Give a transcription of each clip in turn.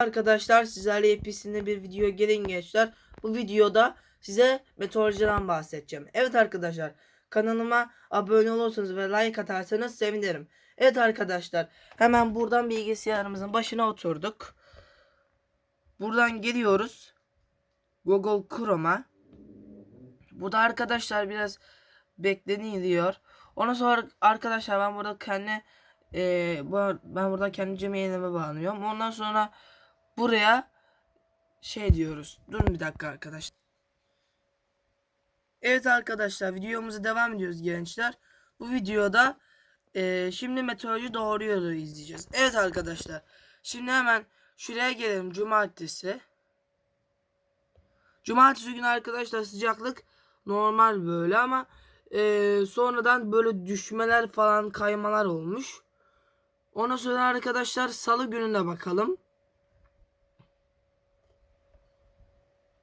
Arkadaşlar sizlerle yepyeni bir video gelin gençler. Bu videoda size meteorolojiden bahsedeceğim. Evet arkadaşlar kanalıma abone olursanız ve like atarsanız sevinirim. Evet arkadaşlar hemen buradan bilgisayarımızın başına oturduk. Buradan geliyoruz. Google Chrome'a. Burada arkadaşlar biraz bekleniliyor. Ondan sonra arkadaşlar ben burada kendi e, ben burada kendi Gmail'ime bağlanıyorum. Ondan sonra buraya şey diyoruz. Durun bir dakika arkadaşlar. Evet arkadaşlar videomuza devam ediyoruz gençler. Bu videoda e, şimdi meteoroloji doğru yolu izleyeceğiz. Evet arkadaşlar. Şimdi hemen şuraya gelelim. Cumartesi. Cumartesi günü arkadaşlar sıcaklık normal böyle ama e, sonradan böyle düşmeler falan kaymalar olmuş. Ondan sonra arkadaşlar salı gününe bakalım.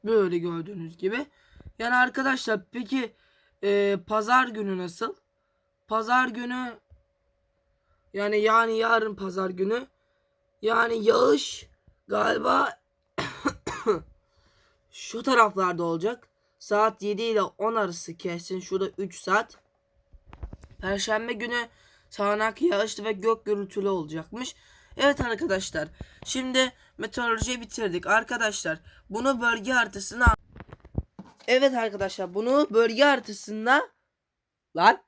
Böyle gördüğünüz gibi. Yani arkadaşlar peki e, pazar günü nasıl? Pazar günü yani yani yarın pazar günü yani yağış galiba şu taraflarda olacak. Saat 7 ile 10 arası kesin şurada 3 saat. Perşembe günü sağanak yağışlı ve gök gürültülü olacakmış. Evet arkadaşlar. Şimdi meteorolojiyi bitirdik. Arkadaşlar bunu bölge haritasına Evet arkadaşlar bunu bölge haritasında lan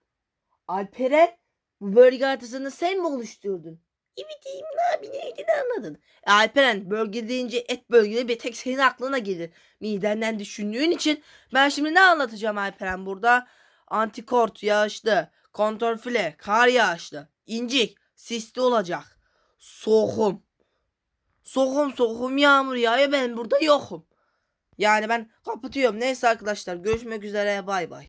Alperen bu bölge haritasını sen mi oluşturdun? Evet diyeyim abi neydi de anladın. E, Alperen bölge deyince et bölgeleri bir tek senin aklına gelir. Midenden düşündüğün için ben şimdi ne anlatacağım Alperen burada? Antikort yağışlı, kontrfile, kar yağışlı, incik, sisli olacak. Soğum. Soğum soğum yağmur yağıyor ben burada yokum. Yani ben kapatıyorum. Neyse arkadaşlar görüşmek üzere bay bay.